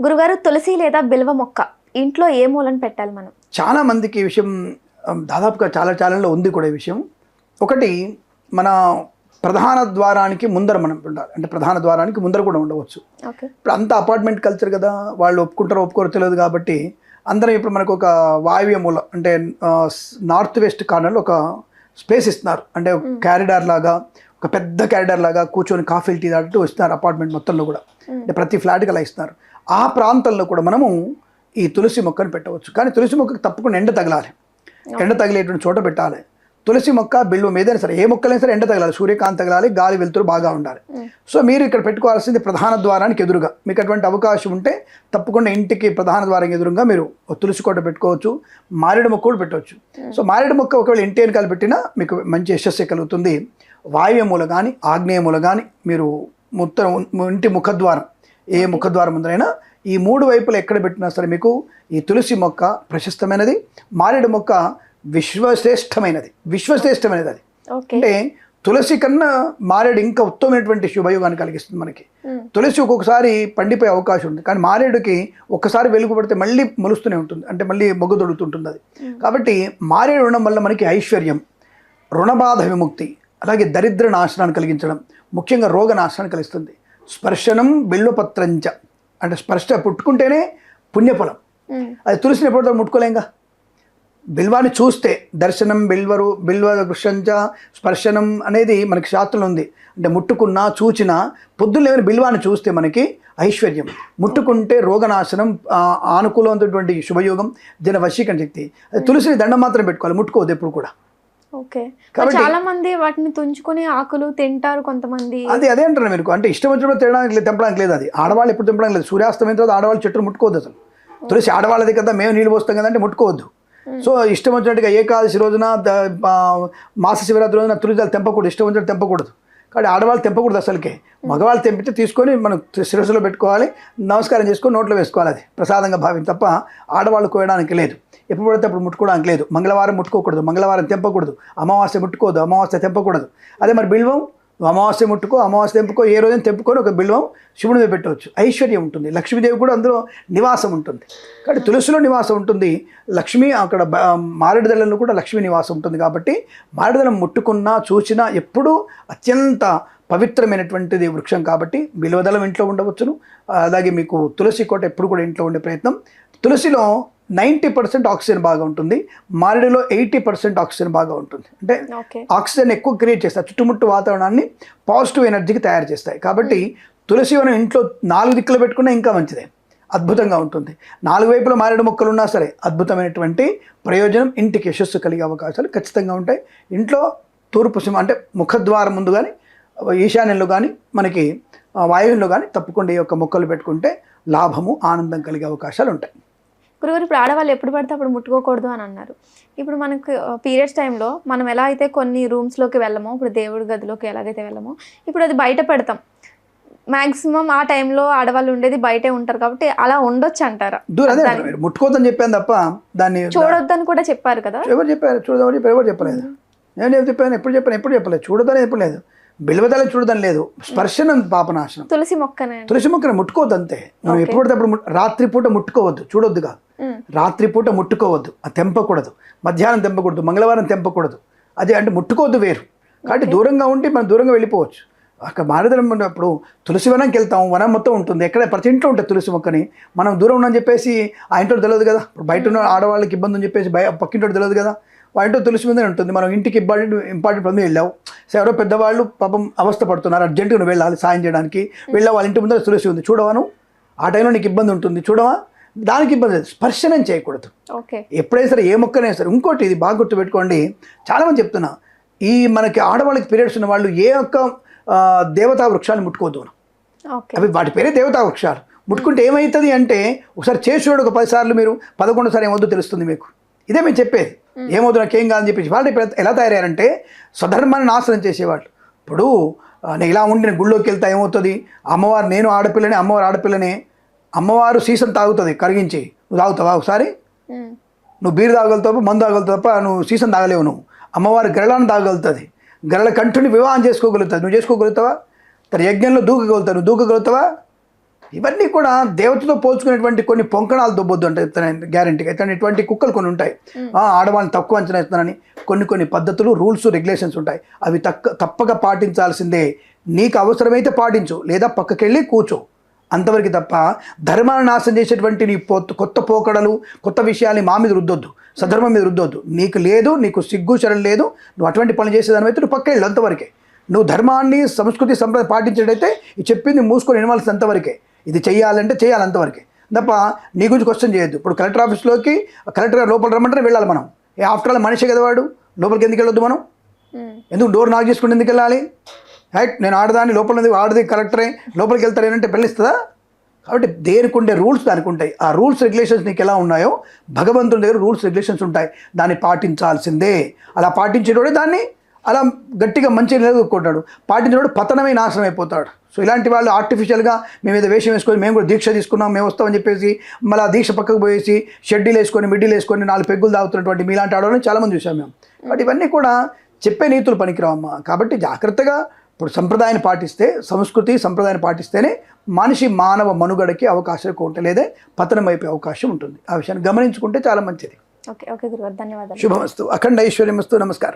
గురుగారు తులసి లేదా బిల్వ మొక్క ఇంట్లో ఏ మూలను పెట్టాలి మనం? చాలా మందికి ఈ విషయం దాదాపుగా చాలా ఛానల్లో ఉంది కూడా ఈ విషయం. ఒకటి మన ప్రధాన ద్వారానికి ముందర మనం ఉండాలి. అంటే ప్రధాన ద్వారానికి ముందర కూడా ఉండవచ్చు. ఇప్పుడు అంత అపార్ట్మెంట్ కల్చర్ కదా వాళ్ళు ఒప్పుకుంటారో ఒప్పుకోరో తెలియదు కాబట్టి అందరం ఇప్పుడు మనకు ఒక వాయువ్య మూల అంటే నార్త్ వెస్ట్ కార్నర్లో ఒక స్పేస్ ఇస్తున్నారు. అంటే ఒక క్యారిడార్ లాగా ఒక పెద్ద క్యారిడార్ లాగా కూర్చొని కాఫీ టీ తాగుతూ ఇస్తున్నారు అపార్ట్మెంట్ మొత్తంలో కూడా. అంటే ప్రతి ఫ్లాట్కి అలా ఇస్తున్నారు. ఆ ప్రాంతంలో కూడా మనము ఈ తులసి మొక్కను పెట్టవచ్చు. కానీ తులసి మొక్కకు తప్పకుండా ఎండ తగలాలి. ఎండ తగిలేటువంటి చోట పెట్టాలి. తులసి మొక్క బిల్వం ఏదైనా సరే ఏ మొక్కలైనా సరే ఎండ తగలాలి. సూర్యకాంతి తగలాలి గాలి వెలుతురు బాగా ఉండాలి. సో మీరు ఇక్కడ పెట్టుకోవాల్సింది ప్రధాన ద్వారానికి ఎదురుగా. మీకు అటువంటి అవకాశం ఉంటే తప్పకుండా ఇంటికి ప్రధాన ద్వారం ఎదురుగా మీరు తులసి కోట పెట్టుకోవచ్చు మారేడు మొక్క కూడా పెట్టవచ్చు. సో మారేడు మొక్క ఒకవేళ ఇంటి వెనకాల పెట్టినా మీకు మంచి యశస్సు కలుగుతుంది. వాయుమూల కానీ ఆగ్నేయమూల కానీ మీరు ముత్త ఇంటి ముఖద్వారం ఏ ముఖద్వారం ఉందైనా ఈ మూడు వైపులు ఎక్కడ పెట్టినా సరే మీకు ఈ తులసి మొక్క ప్రశస్తమైనది మారేడు మొక్క విశ్వశ్రేష్టమైనది విశ్వశ్రేష్టమైనది. అది అంటే తులసి కన్నా మారేడు ఇంకా ఉత్తమమైనటువంటి శుభయోగాన్ని కలిగిస్తుంది మనకి. తులసి ఒక్కొక్కసారి పండిపోయే అవకాశం ఉంది కానీ మారేడుకి ఒక్కసారి వెలుగు పడితే మళ్ళీ మొలుస్తూనే ఉంటుంది అంటే మళ్ళీ మొగ్గు దొడుతుంటుంది అది కాబట్టి మారేడు ఉండడం వల్ల మనకి ఐశ్వర్యం రుణబాధ విముక్తి అలాగే దరిద్ర నాశనాన్ని కలిగించడం ముఖ్యంగా రోగ నాశనాన్ని కలిగిస్తుంది. స్పర్శనం బిల్వపత్రంచ. అంటే స్పర్శ పుట్టుకుంటేనే పుణ్యఫలం. అది తులసిని ఎప్పుడో ముట్టుకోలేంగా బిల్వాన్ని చూస్తే దర్శనం బిల్వరు బిల్వ వృషంచ స్పర్శనం అనేది మనకి శాస్త్రంలో ఉంది. అంటే ముట్టుకున్నా చూచినా పొద్దున్న లేవని బిల్వాన్ని చూస్తే మనకి ఐశ్వర్యం. ముట్టుకుంటే రోగనాశనం ఆ, ఆనుకూలమైనటువంటి శుభయోగం జన వశీకరణ శక్తి. అది తులసిని దండం మాత్రం పెట్టుకోవాలి ముట్టుకోవద్దు ఎప్పుడు కూడా. ఓకే. చాలా మంది వాటిని తుంచుకొని ఆకులు తింటారు కొంతమంది. అది అదే అంటారు మీరు. అంటే ఇష్టం వచ్చినప్పుడు తినడానికి లేదు తెంపడానికి లేదు అది. ఆడవాళ్ళు ఎప్పుడు తెంపడానికి లేదు. సూర్యాస్తమైన తర్వాత ఆడవాళ్ళు చెట్టును ముట్టుకోవద్దు అసలు. తులసి ఆడవాళ్ళది కదా మేము నీళ్ళు పోస్తాం కదా అంటే ముట్టుకోవద్దు సో ఇష్టం వచ్చినట్టుగా ఏకాదశి రోజున మాస శివరాత్రి రోజున తులసిలు తెంపకూడదు ఇష్టం వచ్చినట్టు తెంపకూడదు. కానీ ఆడవాళ్ళు తెంపకూడదు అసలుకే. మగవాళ్ళు తెంపితే తీసుకొని మనం శిరస్సులో పెట్టుకోవాలి నమస్కారం చేసుకొని నోట్లో వేసుకోవాలి అది. ప్రసాదంగా భావించి తప్ప ఆడవాళ్ళు కోయడానికి లేదు. ఎప్పుడు పడితే అప్పుడు ముట్టుకోవడానికి లేదు. మంగళవారం ముట్టుకోకూడదు. మంగళవారం తెంపకూడదు. అమావాస్య ముట్టుకోదు అమావాస్య తెంపకూడదు. అదే మరి బిల్వం? అమావాస్య ముట్టుకో అమావాస్య తెంపుకో ఏ రోజైనా తెంపుకొని ఒక బిల్వం శివుని మీద పెట్టవచ్చు. ఐశ్వర్యం ఉంటుంది. లక్ష్మీదేవి కూడా అందులో నివాసం ఉంటుంది. కాబట్టి తులసిలో నివాసం ఉంటుంది. లక్ష్మి అక్కడ బ- మారేడుదలలో కూడా లక్ష్మీ నివాసం ఉంటుంది కాబట్టి మారేడుదలం ముట్టుకున్నా చూసినా ఎప్పుడూ అత్యంత పవిత్రమైనటువంటిది వృక్షం కాబట్టి బిల్వదళం ఇంట్లో ఉండవచ్చును. అలాగే మీకు తులసి కోట ఎప్పుడు కూడా ఇంట్లో ఉండే ప్రయత్నం. తులసిలో నైంటీ పర్సెంట్ ఆక్సిజన్ బాగా ఉంటుంది. మారేడులో ఎయిటీ పర్సెంట్ ఆక్సిజన్ బాగా ఉంటుంది. అంటే ఆక్సిజన్ ఎక్కువ క్రియేట్ చేస్తాయి. చుట్టుముట్టు వాతావరణాన్ని పాజిటివ్ ఎనర్జీకి తయారు చేస్తాయి. కాబట్టి తులసి వనం ఇంట్లో నాలుగు దిక్కులు పెట్టుకున్నా ఇంకా మంచిదే. అద్భుతంగా ఉంటుంది. నాలుగు వైపుల మారేడు మొక్కలు ఉన్నా సరే అద్భుతమైనటువంటి ప్రయోజనం ఇంటికి యశస్సు కలిగే అవకాశాలు ఖచ్చితంగా ఉంటాయి. ఇంట్లో తూర్పు సింహ అంటే ముఖద్వారం ముందు కానీ ఈశాన్యంలో కానీ మనకి ఆ, వాయువ్యంలో కానీ తప్పకుండా ఈ యొక్క మొక్కలు పెట్టుకుంటే లాభము ఆనందం కలిగే అవకాశాలు ఉంటాయి. గురుగారు ఇప్పుడు ఆడవాళ్ళు ఎప్పుడు పడితే అప్పుడు ముట్టుకోకూడదు అని అన్నారు. ఇప్పుడు మనకు పీరియడ్స్ టైంలో మనం ఎలా అయితే కొన్ని రూమ్స్లోకి వెళ్ళమో ఇప్పుడు దేవుడి గదిలోకి ఎలాగైతే వెళ్ళమో ఇప్పుడు అది బయట పెడతాం. మాక్సిమం ఆ టైంలో ఆడవాళ్ళు ఉండేది బయటే ఉంటారు కాబట్టి అలా ఉండొచ్చు అంటారా? ముట్టుకోవద్దని చెప్పాను తప్ప దాన్ని చూడొద్దని కూడా చెప్పారు కదా? ఎవరు చెప్పారు? చూడదని చెప్పారు ఎవరు చెప్పలేదు? నేను చెప్పాను? ఎప్పుడు చెప్పాను? ఎప్పుడు చెప్పలేదు. చూడదని ఎప్పుడు లేదు బిల్వదల చూడదని లేదు. స్పర్శనం పాపనాశనం. తులసి మొక్కనే తులసి మొక్కను ముట్టుకోవద్దు అంతే మనం ఎప్పుడు పడితే అప్పుడు ముట్- రాత్రిపూట ముట్టుకోవద్దు. చూడొద్దు కాదు ఉమ్. రాత్రిపూట ముట్టుకోవద్దు. అది తెంపకూడదు. మధ్యాహ్నం తెంపకూడదు. మంగళవారం తెంపకూడదు. అదే అంటే ముట్టుకోవద్దు వేరు. కాబట్టి దూరంగా ఉంటే మనం దూరంగా వెళ్ళిపోవచ్చు. అక్కడ మారేదనం ఉన్నప్పుడు తులసి వనంకి వెళ్తాం. వనం మొత్తం ఉంటుంది. ఎక్కడ ప్రతి ఇంట్లో ఉంటుంది తులసి మొక్కని. మనం దూరం ఉన్నామని చెప్పేసి ఆ ఇంట్లో తెలియదు కదా. బయట ఉన్న ఆడవాళ్ళకి ఇబ్బంది అని చెప్పేసి బయ పక్కింటో తెలియదు కదా. వాళ్ళ ఇంట్లో తులసి మీదనే ఉంటుంది. మనం ఇంటికి ఇంపార్టెంట్ ఇంపార్టెంట్ పని మీద వెళ్ళావు సో ఎవరో పెద్దవాళ్ళు పాపం అవస్థ పడుతున్నారు. అర్జెంటుగా నువ్వు వెళ్ళాలి సాయం చేయడానికి. వెళ్ళావు వాళ్ళ ఇంటి ముందర తులసి ఉంది. చూడవా నువ్వు? ఆ టైంలో నీకు ఇబ్బంది ఉంటుంది. చూడవా? దానికి ఇబ్బంది లేదు. స్పర్శనం చేయకూడదు. ఓకే. ఎప్పుడైనా సరే ఏ మొక్కనైనా సరే ఇంకోటి ఇది బాగా గుర్తుపెట్టుకోండి. చాలామంది చెప్తున్నా ఈ మనకి ఆడవాళ్ళకి పీరియడ్స్ ఉన్న వాళ్ళు ఏ ఒక్క దేవతా వృక్షాన్ని ముట్టుకోవద్దు మనం. అవి వాటి పేరే దేవతా వృక్షాలు. ముట్టుకుంటే ఏమవుతుంది అంటే ఒకసారి చేసి చూడు ఒక పదిసార్లు మీరు పదకొండుసారి ఏమవుతుందో తెలుస్తుంది మీకు. ఇదే మేము చెప్పేది. ఏమవుతుంది నాకేం కాదని చెప్పేసి వాళ్ళు ఇప్పుడు ఎలా తయారయ్యారంటే స్వధర్మాన్ని నాశనం చేసేవాళ్ళు. ఇప్పుడు నేను ఇలా ఉండి నేను గుళ్ళోకి వెళ్తా ఏమవుతుంది? అమ్మవారు నేను ఆడపిల్లనే అమ్మవారు ఆడపిల్లనే. అమ్మవారు సీసం తాగుతుంది కరిగించి. నువ్వు తాగుతావా ఒకసారి. నువ్వు బీరు తాగలుగుతావు మందు తాగలుగుతావు తప్ప నువ్వు సీసం తాగలేవు నువ్వు. అమ్మవారి గరళాన్ని తాగలుగుతుంది. గరళ కంఠుని వివాహం చేసుకోగలుగుతుంది. నువ్వు చేసుకోగలుగుతావా? తన యజ్ఞంలో దూకగలుగుతావు. నువ్వు దూకగలుగుతావా? ఇవన్నీ కూడా దేవతతో పోల్చుకునేటువంటి కొన్ని పొంకణాలు దొబ్బొద్దు అంటే గ్యారంటీగా. అయితే ఇటువంటి కుక్కలు కొన్ని ఉంటాయి. ఆడవాళ్ళని తక్కువ అంచనా ఇస్తున్నారని కొన్ని కొన్ని పద్ధతులు రూల్స్ రెగ్యులేషన్స్ ఉంటాయి. అవి తక్క తప్పక పాటించాల్సిందే. నీకు అవసరమైతే పాటించు. లేదా పక్కకెళ్ళి కూర్చో. అంతవరకు తప్ప ధర్మాన్ని నాశనం చేసేటువంటి నీ పొ కొత్త పోకడలు కొత్త విషయాల్ని మా మీద రుద్దొద్దు. సధర్మం మీద రుద్దొద్దు. నీకు లేదు నీకు సిగ్గు శరం లేదు నువ్వు అటువంటి పనులు చేసేదానివైతే నువ్వు పక్క వెళ్ళు అంతవరకే. నువ్వు ధర్మాన్ని సంస్కృతి సంప్రదాయం పాటించేటైతే ఈ చెప్పింది మూసుకొని వినవలసిన అంతవరకే ఇది చెయ్యాలంటే చేయాలి అంతవరకే. తప్ప నీ గురించి క్వశ్చన్ చేయొద్దు. ఇప్పుడు కలెక్టర్ ఆఫీస్లోకి కలెక్టర్ గారు లోపల రమ్మంటే వెళ్ళాలి మనం. ఏ ఆఫ్టర్ ఆల్ మనిషి కదా వాడు? లోపలికి ఎందుకు వెళ్ళొద్దు మనం. ఎందుకు డోర్ నాక్ చేసుకుని ఎందుకు వెళ్ళాలి? రైట్ నేను ఆడదాన్ని లోపల ఉంది ఆడది కలెక్టరే లోపలికి వెళ్తారేనంటే ఏంటంటే కాబట్టి దేనికి ఉండే రూల్స్ దానికి ఉంటాయి. ఆ రూల్స్ రెగ్యులేషన్స్ నీకు ఎలా ఉన్నాయో భగవంతుని దగ్గర రూల్స్ రెగ్యులేషన్స్ ఉంటాయి. దాన్ని పాటించాల్సిందే. అలా పాటించేటోడే దాన్ని అలా గట్టిగా మంచి నిలదొక్కుంటాడు. పాటించినోడు పతనమే నాశనం అయిపోతాడు. సో ఇలాంటి వాళ్ళు ఆర్టిఫిషియల్గా మేము ఏదో వేషం వేసుకొని మేము కూడా దీక్ష తీసుకున్నాం మేము వస్తామని చెప్పేసి మళ్ళీ ఆ దీక్ష పక్కకు పోయేసి షెడ్డీలు వేసుకొని మిడ్డీలు వేసుకొని నాలుగు పెగ్గులు తాగుతున్నటువంటి మీలాంటి ఆడవాళ్ళని చాలామంది చూసాం మేము. బట్ ఇవన్నీ కూడా చెప్పే నీతులు పనికిరావమ్మా. కాబట్టి జాగ్రత్తగా ఇప్పుడు సంప్రదాయాన్ని పాటిస్తే సంస్కృతి సంప్రదాయాన్ని పాటిస్తేనే మనిషి మానవ మనుగడకి అవకాశం ఎక్కువ ఉంటుంది లేదా పతనం అయిపోయే అవకాశం ఉంటుంది. ఆ విషయాన్ని గమనించుకుంటే చాలా మంచిది. ఓకే ఓకే ధన్యవాదాలు. శుభమస్తు. అఖండ ఐశ్వర్యమస్తు. నమస్కారం.